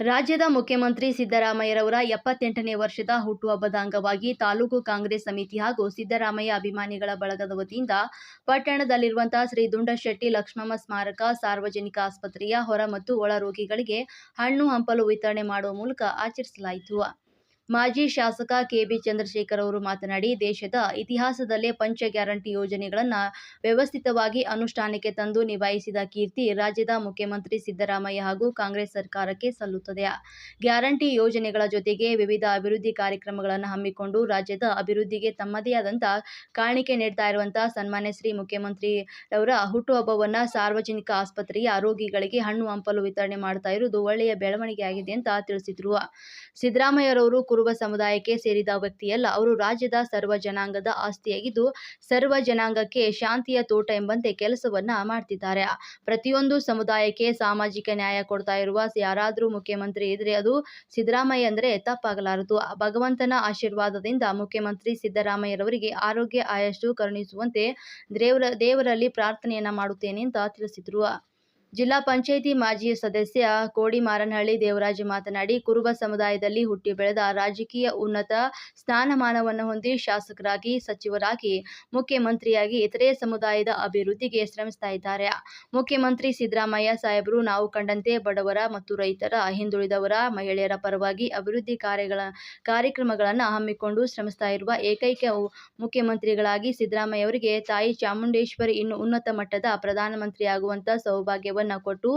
ರಾಜ್ಯದ ಮುಖ್ಯಮಂತ್ರಿ ಸಿದ್ದರಾಮಯ್ಯರವರ ಎಪ್ಪತ್ತೆಂಟನೇ ವರ್ಷದ ಹುಟ್ಟುಹಬ್ಬದ ಅಂಗವಾಗಿ ತಾಲೂಕು ಕಾಂಗ್ರೆಸ್ ಸಮಿತಿ ಹಾಗೂ ಸಿದ್ದರಾಮಯ್ಯ ಅಭಿಮಾನಿಗಳ ಬಳಗದ ವತಿಯಿಂದ ಪಟ್ಟಣದಲ್ಲಿರುವಂತಹ ಶ್ರೀ ದುಂಡಶೆಟ್ಟಿ ಲಕ್ಷ್ಮಮ್ಮ ಸ್ಮಾರಕ, ಸಾರ್ವಜನಿಕ ಆಸ್ಪತ್ರೆಯ ಹೊರ ಮತ್ತು ಒಳ ರೋಗಿಗಳಿಗೆ ಹಣ್ಣು ಹಂಪಲು ವಿತರಣೆ ಮಾಡುವ ಮೂಲಕ ಆಚರಿಸಲಾಯಿತು. ಮಾಜಿ ಶಾಸಕ ಕೆಬಿ ಚಂದ್ರಶೇಖರ್ ಅವರು ಮಾತನಾಡಿ, ದೇಶದ ಇತಿಹಾಸದಲ್ಲೇ ಪಂಚ ಗ್ಯಾರಂಟಿ ಯೋಜನೆಗಳನ್ನು ವ್ಯವಸ್ಥಿತವಾಗಿ ಅನುಷ್ಠಾನಕ್ಕೆ ತಂದು ನಿಭಾಯಿಸಿದ ಕೀರ್ತಿ ರಾಜ್ಯದ ಮುಖ್ಯಮಂತ್ರಿ ಸಿದ್ದರಾಮಯ್ಯ ಹಾಗೂ ಕಾಂಗ್ರೆಸ್ ಸರ್ಕಾರಕ್ಕೆ ಸಲ್ಲುತ್ತದೆ. ಗ್ಯಾರಂಟಿ ಯೋಜನೆಗಳ ಜೊತೆಗೆ ವಿವಿಧ ಅಭಿವೃದ್ಧಿ ಕಾರ್ಯಕ್ರಮಗಳನ್ನು ಹಮ್ಮಿಕೊಂಡು ರಾಜ್ಯದ ಅಭಿವೃದ್ಧಿಗೆ ತಮ್ಮದೇ ಆದಂತಹ ಕಾಣಿಕೆ ನೀಡ್ತಾ ಇರುವಂತಹ ಸನ್ಮಾನ್ಯ ಶ್ರೀ ಮುಖ್ಯಮಂತ್ರಿ ಅವರ ಹುಟ್ಟುಹಬ್ಬವನ್ನು ಸಾರ್ವಜನಿಕ ಆಸ್ಪತ್ರೆಯ ರೋಗಿಗಳಿಗೆ ಹಣ್ಣು ಹಂಪಲು ವಿತರಣೆ ಮಾಡ್ತಾ ಇರುವುದು ಒಳ್ಳೆಯ ಬೆಳವಣಿಗೆ ಆಗಿದೆ ಅಂತ ತಿಳಿಸಿದರು. ಸಿದ್ದರಾಮಯ್ಯರವರು ಕುರುಬ ಸಮುದಾಯಕ್ಕೆ ಸೇರಿದ ವ್ಯಕ್ತಿಯಲ್ಲ, ಅವರು ರಾಜ್ಯದ ಸರ್ವ ಜನಾಂಗದ ಆಸ್ತಿಯಾಗಿದ್ದು, ಸರ್ವ ಜನಾಂಗಕ್ಕೆ ಶಾಂತಿಯ ತೋಟ ಎಂಬಂತೆ ಕೆಲಸವನ್ನ ಮಾಡ್ತಿದ್ದಾರೆ. ಪ್ರತಿಯೊಂದು ಸಮುದಾಯಕ್ಕೆ ಸಾಮಾಜಿಕ ನ್ಯಾಯ ಕೊಡ್ತಾ ಇರುವ ಯಾರಾದರೂ ಮುಖ್ಯಮಂತ್ರಿ ಇದ್ರೆ ಅದು ಸಿದ್ದರಾಮಯ್ಯ ಅಂದ್ರೆ ತಪ್ಪಾಗಲಾರದು. ಭಗವಂತನ ಆಶೀರ್ವಾದದಿಂದ ಮುಖ್ಯಮಂತ್ರಿ ಸಿದ್ದರಾಮಯ್ಯರವರಿಗೆ ಆರೋಗ್ಯ ಆಯಸ್ಸು ಕರುಣಿಸುವಂತೆ ದೇವರ, ದೇವರಲ್ಲಿ ಪ್ರಾರ್ಥನೆಯನ್ನ ಮಾಡುತ್ತೇನೆ ಅಂತ ತಿಳಿಸಿದರು. ಜಿಲ್ಲಾ ಪಂಚಾಯಿತಿ ಮಾಜಿ ಸದಸ್ಯ ಕೋಡಿಮಾರನಹಳ್ಳಿ ದೇವರಾಜ್ ಮಾತನಾಡಿ, ಕುರುಬ ಸಮುದಾಯದಲ್ಲಿ ಹುಟ್ಟಿ ಬೆಳೆದ ರಾಜಕೀಯ ಉನ್ನತ ಸ್ಥಾನಮಾನವನ್ನು ಹೊಂದಿ ಶಾಸಕರಾಗಿ, ಸಚಿವರಾಗಿ, ಮುಖ್ಯಮಂತ್ರಿಯಾಗಿ ಇತರೆ ಸಮುದಾಯದ ಅಭಿವೃದ್ಧಿಗೆ ಶ್ರಮಿಸ್ತಾ ಇದ್ದಾರೆ. ಮುಖ್ಯಮಂತ್ರಿ ಸಿದ್ದರಾಮಯ್ಯ ಸಾಹೇಬರು ನಾವು ಕಂಡಂತೆ ಬಡವರ ಮತ್ತು ರೈತರ, ಹಿಂದುಳಿದವರ, ಮಹಿಳೆಯರ ಪರವಾಗಿ ಅಭಿವೃದ್ಧಿ ಕಾರ್ಯಗಳ, ಕಾರ್ಯಕ್ರಮಗಳನ್ನು ಹಮ್ಮಿಕೊಂಡು ಶ್ರಮಿಸ್ತಾ ಇರುವ ಏಕೈಕ ಮುಖ್ಯಮಂತ್ರಿಗಳಾಗಿ ಸಿದ್ದರಾಮಯ್ಯ ಅವರಿಗೆ ತಾಯಿ ಚಾಮುಂಡೇಶ್ವರಿ ಇನ್ನು ಉನ್ನತ ಮಟ್ಟದ ಪ್ರಧಾನಮಂತ್ರಿಯಾಗುವಂತ ಸೌಭಾಗ್ಯವನ್ನ ಕೊಟ್ಟು,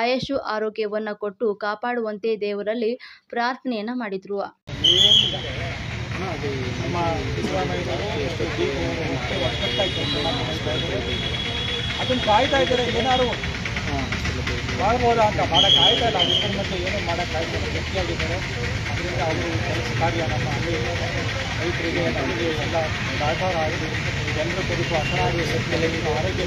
ಆಯಸ್ಸು ಆರೋಗ್ಯವನ್ನ ಕೊಟ್ಟು ಕಾಪಾಡುವಂತೆ ದೇವರಲ್ಲಿ ಪ್ರಾರ್ಥನೆಯನ್ನ ಮಾಡಿದ್ರು. ಅದನ್ನು ಕಾಯ್ತಾ ಇದ್ದಾರೆ, ಏನಾದ್ರು ಮಾಡ್ಬೋದಾ ಅಂತ. ಇಲ್ಲ. ಏನೂ ಮಾಡೋಕ್ಕಾಯ್ತಿಲ್ಲ ಗಟ್ಟಿಯಾಗಿದ್ದಾರೆ. ಅದರಿಂದ ಅವರು ಕೆಲಸ ಕಾರ್ಯ ನಮ್ಮ ರೈತರಿಗೆ, ನಮಗೆ ಎಲ್ಲ ಸಹಕಾರ ಆಗಿದೆ. ಜನರ ಹಸನಾಗಿ ಸತ್ಯದಲ್ಲಿ ಆರೋಗ್ಯ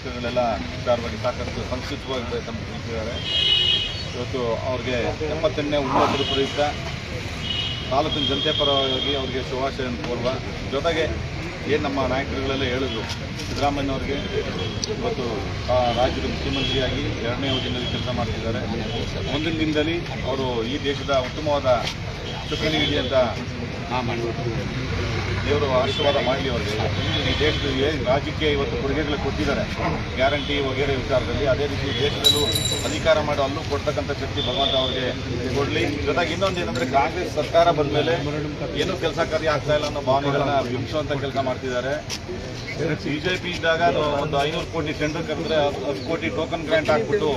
ನಾಯಕರುಗಳೆಲ್ಲ ವಿಚಾರವಾಗಿ ಸಾಕಷ್ಟು ಸಂಕ್ಷಿಪ್ತವಾಗಿ ತಿಳಿಸಿದ್ದಾರೆ ಇವತ್ತು ಅವ್ರಿಗೆ ಎಪ್ಪತ್ತೆಂಟನೇ ಹುಟ್ಟುಹಬ್ಬದ ಪ್ರಯುಕ್ತ ತಾಲೂಕಿನ ಜನತೆ ಪರವಾಗಿ ಅವರಿಗೆ ಶುಭಾಶಯ ಕೋರುವ ಜೊತೆಗೆ ಏನು ನಮ್ಮ ನಾಯಕರುಗಳೆಲ್ಲ ಹೇಳಿದ್ರು. ಸಿದ್ದರಾಮಯ್ಯನವ್ರಿಗೆ ಇವತ್ತು ರಾಜ್ಯದ ಮುಖ್ಯಮಂತ್ರಿಯಾಗಿ ಎರಡನೇ ಯೋಜನೆಯಲ್ಲಿ ಕೆಲಸ ಮಾಡ್ತಿದ್ದಾರೆ. ಮುಂದಿನ ದಿನದಲ್ಲಿ ಅವರು ಈ ದೇಶದ ಉತ್ತಮವಾದ ನೀಡಿ ಅಂತ ದೇವರು ಆಶೀರ್ವಾದ ಮಾಡಲಿ ಅವರಿಗೆ. ಈ ದೇಶದ ಏನು ರಾಜ್ಯಕ್ಕೆ ಇವತ್ತು ಕೊಡುಗೆಗಳು ಕೊಟ್ಟಿದ್ದಾರೆ. ಗ್ಯಾರಂಟಿ ವಗೇರೆ ವಿಚಾರದಲ್ಲಿ. ಅದೇ ರೀತಿ ದೇಶದಲ್ಲೂ ಅಧಿಕಾರ ಮಾಡೋ ಅಲ್ಲೂ ಕೊಡ್ತಕ್ಕಂಥ ಶಕ್ತಿ ಭಗವಂತ ಅವರಿಗೆ ಕೊಡಲಿ. ಜೊತೆಗೆ ಇನ್ನೊಂದು ಏನಂದ್ರೆ ಕಾಂಗ್ರೆಸ್ ಸರ್ಕಾರ ಬಂದ ಮೇಲೆ ಏನು ಕೆಲಸ ಕಾರ್ಯ ಆಗ್ತಾ ಇಲ್ಲ ಅನ್ನೋ ಭಾವನೆಗಳನ್ನ ಬಿಂಬಿಸುವಂತ ಕೆಲಸ ಮಾಡ್ತಿದ್ದಾರೆ. ಬಿಜೆಪಿ ಇದ್ದಾಗ ಅದು ಒಂದು ಐನೂರು ಕೋಟಿ ಟೆಂಡರ್ ಕರೆದ್ರೆ ಹತ್ತು ಕೋಟಿ ಟೋಕನ್ ಗ್ರಾಂಟ್ ಹಾಕ್ಬಿಟ್ಟು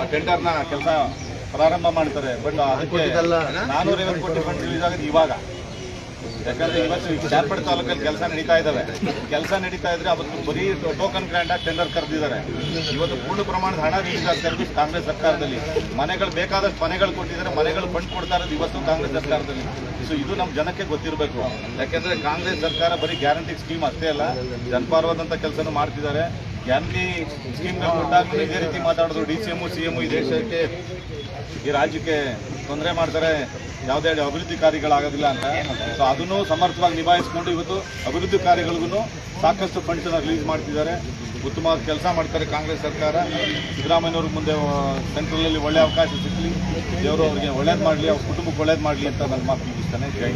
ಆ ಟೆಂಡರ್ನ ಕೆಲಸ ಪ್ರಾರಂಭ ಮಾಡ್ತಾರೆ. ಬಟ್ ಅದಕ್ಕೆ ನಾನೂರೈವತ್ತು ಕೋಟಿ ಫಂಡ್ ರಿಲೀಸ್ ಇವಾಗ. ಯಾಕಂದ್ರೆ ಇವತ್ತು ಚಾರ್ಪೇಟೆ ತಾಲೂಕಲ್ಲಿ ಕೆಲಸ ನಡೀತಾ ಇದ್ದಾವೆ ಕೆಲಸ ನಡೀತಾ ಇದ್ರೆ ಅವತ್ತು ಬರೀ ಟೋಕನ್ ಗ್ರ್ಯಾಂಡ್ ಆಗಿ ಟೆಂಡರ್ ಕರೆದಿದ್ದಾರೆ. ಇವತ್ತು ಪೂರ್ಣ ಪ್ರಮಾಣದ ಹಣ ರಿಲೀಸ್ ಆಗ್ತಾ ಇರೋದು ಕಾಂಗ್ರೆಸ್ ಸರ್ಕಾರದಲ್ಲಿ. ಮನೆಗಳು ಬೇಕಾದಷ್ಟು ಮನೆಗಳು ಕೊಟ್ಟಿದ್ದಾರೆ, ಮನೆಗಳು ಫಂಡ್ ಕೊಡ್ತಾ ಇರೋದು ಇವತ್ತು ಕಾಂಗ್ರೆಸ್ ಸರ್ಕಾರದಲ್ಲಿ. ಸೊ ಇದು ನಮ್ಮ ಜನಕ್ಕೆ ಗೊತ್ತಿರಬೇಕು. ಯಾಕೆಂದ್ರೆ ಕಾಂಗ್ರೆಸ್ ಸರ್ಕಾರ ಬರೀ ಗ್ಯಾರಂಟಿ ಸ್ಕೀಮ್ ಅಷ್ಟೇ ಅಲ್ಲ ಜನಪರವಾದಂಥ ಕೆಲಸನೂ ಮಾಡ್ತಿದ್ದಾರೆ. ಗ್ಯಾರಂಟಿ ಸ್ಕೀಮ್ಗಳು ಕೊಟ್ಟಾಗಲೂ ಇದೇ ರೀತಿ ಮಾತಾಡೋದು D C M C M ಈ ದೇಶಕ್ಕೆ, ಈ ರಾಜ್ಯಕ್ಕೆ ತೊಂದರೆ ಮಾಡ್ತಾರೆ, ಯಾವುದೇ ಅಭಿವೃದ್ಧಿ ಕಾರ್ಯಗಳಾಗೋದಿಲ್ಲ ಅಂತ. ಸೊ ಅದನ್ನು ಸಮರ್ಥವಾಗಿ ನಿಭಾಯಿಸ್ಕೊಂಡು ಇವತ್ತು ಅಭಿವೃದ್ಧಿ ಕಾರ್ಯಗಳಿಗೂ ಸಾಕಷ್ಟು ಫಂಡ್ಸನ್ನು ರಿಲೀಸ್ ಮಾಡ್ತಿದ್ದಾರೆ. ಉತ್ತಮವಾದ ಕೆಲಸ ಮಾಡ್ತಾರೆ ಕಾಂಗ್ರೆಸ್ ಸರ್ಕಾರ. ಸಿದ್ದರಾಮಯ್ಯವ್ರಿಗೆ ಮುಂದೆ ಸೆಂಟ್ರಲಲ್ಲಿ ಒಳ್ಳೆ ಅವಕಾಶ ಸಿಗಲಿ. ದೇವರು ಅವರಿಗೆ ಒಳ್ಳೇದು ಮಾಡಲಿ, ಅವ್ರ ಕುಟುಂಬಕ್ಕೆ ಒಳ್ಳೇದು ಮಾಡಲಿ ಅಂತ ನನ್ನ ಮಾತು ಮುಗಿಸ್ತಾನೆ. ಜೈ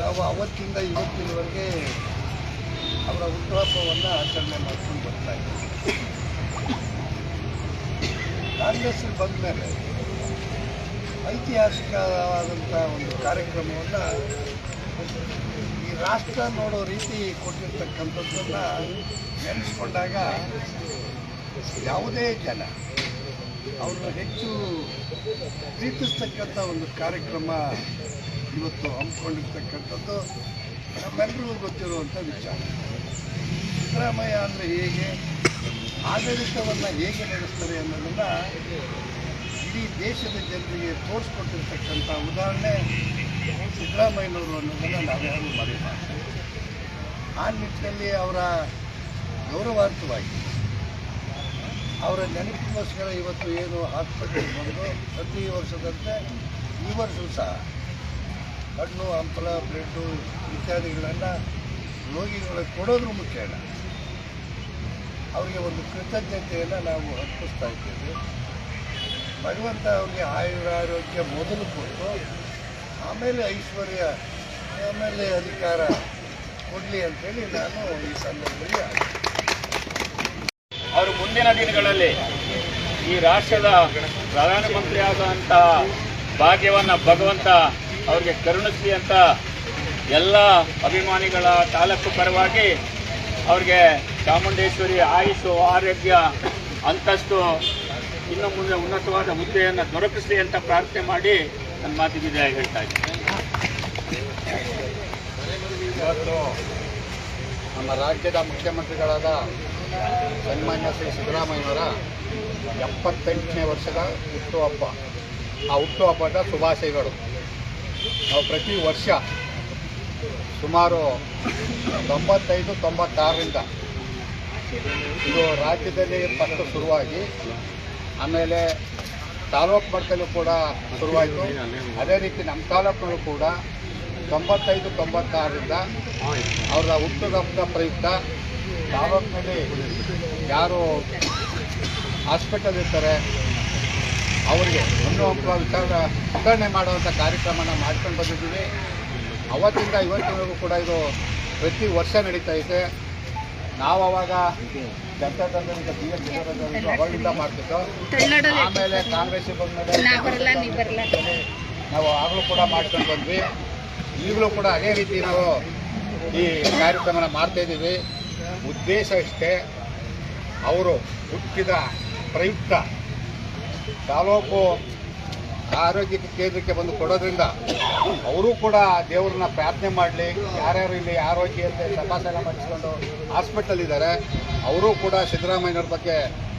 ನಾವು ಅವತ್ತಿಂದ ಇವತ್ತಿನವರೆಗೆ ಅವರ ಹುಟ್ಟುಹಬ್ಬವನ್ನು ಆಚರಣೆ ಮಾಡ್ಕೊಂಡು ಬರ್ತಾ ಇದ್ದೀವಿ ಕಾಂಗ್ರೆಸ್ ಬಂದ ಮೇಲೆ ಐತಿಹಾಸಿಕವಾದಂಥ ಒಂದು ಕಾರ್ಯಕ್ರಮವನ್ನು ಈ ರಾಷ್ಟ್ರ ನೋಡೋ ರೀತಿ ಕೊಟ್ಟಿರ್ತಕ್ಕಂಥದ್ದನ್ನ ನೆನೆಸ್ಕೊಂಡಾಗ ಯಾವುದೇ ಜನ ಅವ್ರನ್ನ ಹೆಚ್ಚು ಪ್ರೀತಿಸ್ತಕ್ಕಂಥ ಒಂದು ಕಾರ್ಯಕ್ರಮ ಇವತ್ತು ಹಮ್ಮಿಕೊಂಡಿರ್ತಕ್ಕಂಥದ್ದು ನಮ್ಮೆಲ್ಲರಿಗೂ ಗೊತ್ತಿರುವಂಥ ವಿಚಾರ. ಸಿದ್ದರಾಮಯ್ಯ ಅಂದರೆ ಹೇಗೆ, ಆಡಳಿತವನ್ನು ಹೇಗೆ ನಡೆಸ್ತಾರೆ ಅನ್ನೋದನ್ನು ಇಡೀ ದೇಶದ ಜನರಿಗೆ ತೋರಿಸ್ಕೊಟ್ಟಿರ್ತಕ್ಕಂಥ ಉದಾಹರಣೆ ಸಿದ್ದರಾಮಯ್ಯನವರು ಅನ್ನೋದನ್ನು ನಾವ್ಯಾರು ಮರೆಯಬಾರ್ದು ಆ ನಿಟ್ಟಿನಲ್ಲಿ ಅವರ ಗೌರವಾರ್ಥವಾಗಿ, ಅವರ ನೆನಪಿಗೋಸ್ಕರ ಇವತ್ತು ಏನು ಹಾಸ್ಪಿಟಲ್ ಬಂದು ಪ್ರತಿ ವರ್ಷದಂತೆ ಈ ವರ್ಷವೂ ಸಹ ಹಣ್ಣು ಹಂಪಲ ಬ್ರೆಡ್ಡು ಇತ್ಯಾದಿಗಳನ್ನು ರೋಗಿಗಳಿಗೆ ಕೊಡೋದ್ರ ಮುಖ್ಯ ಅವರಿಗೆ ಒಂದು ಕೃತಜ್ಞತೆಯನ್ನು ನಾವು ಅರ್ಪಿಸ್ತಾ ಇದ್ದೇವೆ. ಭಗವಂತ ಅವರಿಗೆ ಆಯುರಾರೋಗ್ಯ ಮೊದಲು ಕೊಟ್ಟು, ಆಮೇಲೆ ಐಶ್ವರ್ಯ, ಆಮೇಲೆ ಅಧಿಕಾರ ಕೊಡಲಿ ಅಂತೇಳಿ ನಾನು ಈ ಸಂದರ್ಭದಲ್ಲಿ ಅವರು ಮುಂದಿನ ದಿನಗಳಲ್ಲಿ ಈ ರಾಷ್ಟ್ರದ ಪ್ರಧಾನಮಂತ್ರಿ ಆಗುವಂತಹ ಭಾಗ್ಯವನ್ನು ಭಗವಂತ ಅವರಿಗೆ ಕರುಣಿಸಲಿ ಅಂತ ಎಲ್ಲ ಅಭಿಮಾನಿಗಳ ತಾಲೂಕು ಪರವಾಗಿ ಅವ್ರಿಗೆ ಚಾಮುಂಡೇಶ್ವರಿ ಆಯುಷು ಆರೋಗ್ಯ ಅಂತಸ್ತು ಇನ್ನು ಮುಂದೆ ಉನ್ನತವಾದ ಹುದ್ದೆಯನ್ನು ದೊರಕಿಸಲಿ ಅಂತ ಪ್ರಾರ್ಥನೆ ಮಾಡಿ ನನ್ನ ಮಾತಿಗೆ ವಿದಾಯ ಹೇಳ್ತಾ ಇದ್ದೀನಿ. ನಮ್ಮ ರಾಜ್ಯದ ಮುಖ್ಯಮಂತ್ರಿಗಳಾದ ಸನ್ಮಾನ್ಯ ಶ್ರೀ ಸಿದ್ದರಾಮಯ್ಯವರ ಎಪ್ಪತ್ತೆಂಟನೇ ವರ್ಷದ ಹುಟ್ಟುಹಬ್ಬ ಆ ಹುಟ್ಟುಹಬ್ಬದ ಶುಭಾಶಯಗಳು. ನಾವು ಪ್ರತಿ ವರ್ಷ ಸುಮಾರು ತೊಂಬತ್ತೈದು ತೊಂಬತ್ತಾರರಿಂದ ಇದು ರಾಜ್ಯದಲ್ಲಿ ಫಸ್ಟ್ ಶುರುವಾಗಿ, ಆಮೇಲೆ ತಾಲೂಕು ಮಟ್ಟದಲ್ಲೂ ಕೂಡ ಶುರುವಾಯಿತು. ಅದೇ ರೀತಿ ನಮ್ಮ ತಾಲೂಕಿನಲ್ಲೂ ಕೂಡ ತೊಂಬತ್ತೈದು, ತೊಂಬತ್ತಾರರಿಂದ ಅವರ ಹುಟ್ಟುಹಬ್ಬದ ಪ್ರಯುಕ್ತ ತಾಲೂಕಿನಲ್ಲಿ ಯಾರು ಹಾಸ್ಪಿಟಲ್ ಇರ್ತಾರೆ, ಅವರಿಗೆ ಹಣ್ಣು ವಿಚಾರ ವಿತರಣೆ ಮಾಡುವಂಥ ಕಾರ್ಯಕ್ರಮನ ಮಾಡ್ಕೊಂಡು ಬಂದಿದ್ದೀವಿ. ಅವತ್ತಿಂದ ಇವತ್ತಿನವರೆಗೂ ಕೂಡ ಇದು ಪ್ರತಿ ವರ್ಷ ನಡೀತಾ ಇದೆ. ನಾವು ಅವಾಗ ಜನತಾ ತಂಡದಿಂದ ಬಿ ಎಸ್ ಅವಾಗಿಂದ ಮಾಡ್ತಿದ್ದೋ ಆಮೇಲೆ ಕಾಂಗ್ರೆಸ್ ಬಂದ್ಮೇಲೆ ನಾವು ಆಗಲೂ ಕೂಡ ಮಾಡ್ಕೊಂಡು ಬಂದ್ವಿ. ಈಗಲೂ ಕೂಡ ಅದೇ ರೀತಿ ನಾವು ಈ ಕಾರ್ಯಕ್ರಮನ ಮಾಡ್ತಾ ಇದ್ದೀವಿ. ಉದ್ದೇಶ ಇಷ್ಟೇ ಅವರು ಹುಟ್ಟಿದ ಪ್ರಯುಕ್ತ ತಾಲೂಕು ಆರೋಗ್ಯ ಕೇಂದ್ರಕ್ಕೆ ಬಂದು ಕೊಡೋದ್ರಿಂದ ಅವರು ಕೂಡ ದೇವ್ರನ್ನ ಪ್ರಾರ್ಥನೆ ಮಾಡಲಿ, ಯಾರ್ಯಾರು ಇಲ್ಲಿ ಆರೋಗ್ಯ ಅಂತ ತಪಾಸಣೆ ಮಾಡಿಸ್ಕೊಂಡು ಹಾಸ್ಪಿಟಲ್ ಇದ್ದಾರೆ ಅವರು ಕೂಡ ಸಿದ್ದರಾಮಯ್ಯನವ್ರ ಬಗ್ಗೆ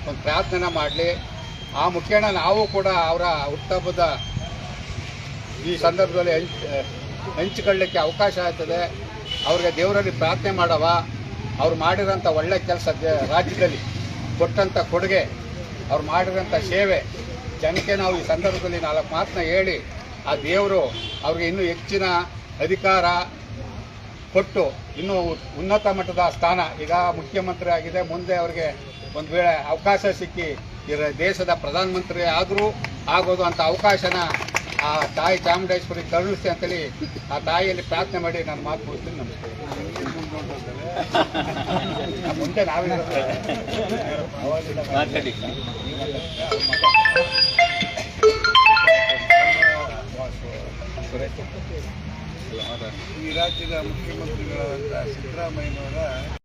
ಒಂದು ಪ್ರಾರ್ಥನೆ ಮಾಡಲಿ. ಆ ಮುಖೇಣ ನಾವು ಕೂಡ ಅವರ ಹುಟ್ಟಹಬ್ಬದ ಈ ಸಂದರ್ಭದಲ್ಲಿ ಹಂಚ್, ಹಂಚಿಕೊಳ್ಳಿಕ್ಕೆ ಅವಕಾಶ ಆಗ್ತದೆ. ಅವ್ರಿಗೆ ದೇವರಲ್ಲಿ ಪ್ರಾರ್ಥನೆ ಮಾಡವ. ಅವ್ರು ಮಾಡಿರೋಂಥ ಒಳ್ಳೆ ಕೆಲಸ ರಾಜ್ಯದಲ್ಲಿ ಕೊಟ್ಟಂಥ ಕೊಡುಗೆ, ಅವ್ರು ಮಾಡಿರೋಂಥ ಸೇವೆ ಜನಕ್ಕೆ ನಾವು ಈ ಸಂದರ್ಭದಲ್ಲಿ ನಾಲ್ಕು ಮಾತನ್ನ ಹೇಳಿ ಆ ದೇವರು ಅವ್ರಿಗೆ ಇನ್ನೂ ಹೆಚ್ಚಿನ ಅಧಿಕಾರ ಕೊಟ್ಟು ಇನ್ನೂ ಉನ್ನತ ಮಟ್ಟದ ಸ್ಥಾನ, ಈಗ ಮುಖ್ಯಮಂತ್ರಿ ಆಗಿದೆ, ಮುಂದೆ ಅವ್ರಿಗೆ ಒಂದು ವೇಳೆ ಅವಕಾಶ ಸಿಕ್ಕಿ ಇರ ದೇಶದ ಪ್ರಧಾನಮಂತ್ರಿ ಆದರೂ ಆಗೋದು ಅಂತ ಅವಕಾಶನ ಆ ತಾಯಿ ಚಾಮುಂಡೇಶ್ವರಿ ಕರುಣಿಸಿ ಅಂತೇಳಿ ಆ ತಾಯಿಯಲ್ಲಿ ಪ್ರಾರ್ಥನೆ ಮಾಡಿ ನಾನು ಮಾತು ಕೊಡ್ತೀನಿ ನಮಸ್ತೆ. ನಾವೇ ಮಾತಾಡಿ ಈ ರಾಜ್ಯದ ಮುಖ್ಯಮಂತ್ರಿಗಳಾದಂಥ ಸಿದ್ದರಾಮಯ್ಯನವರ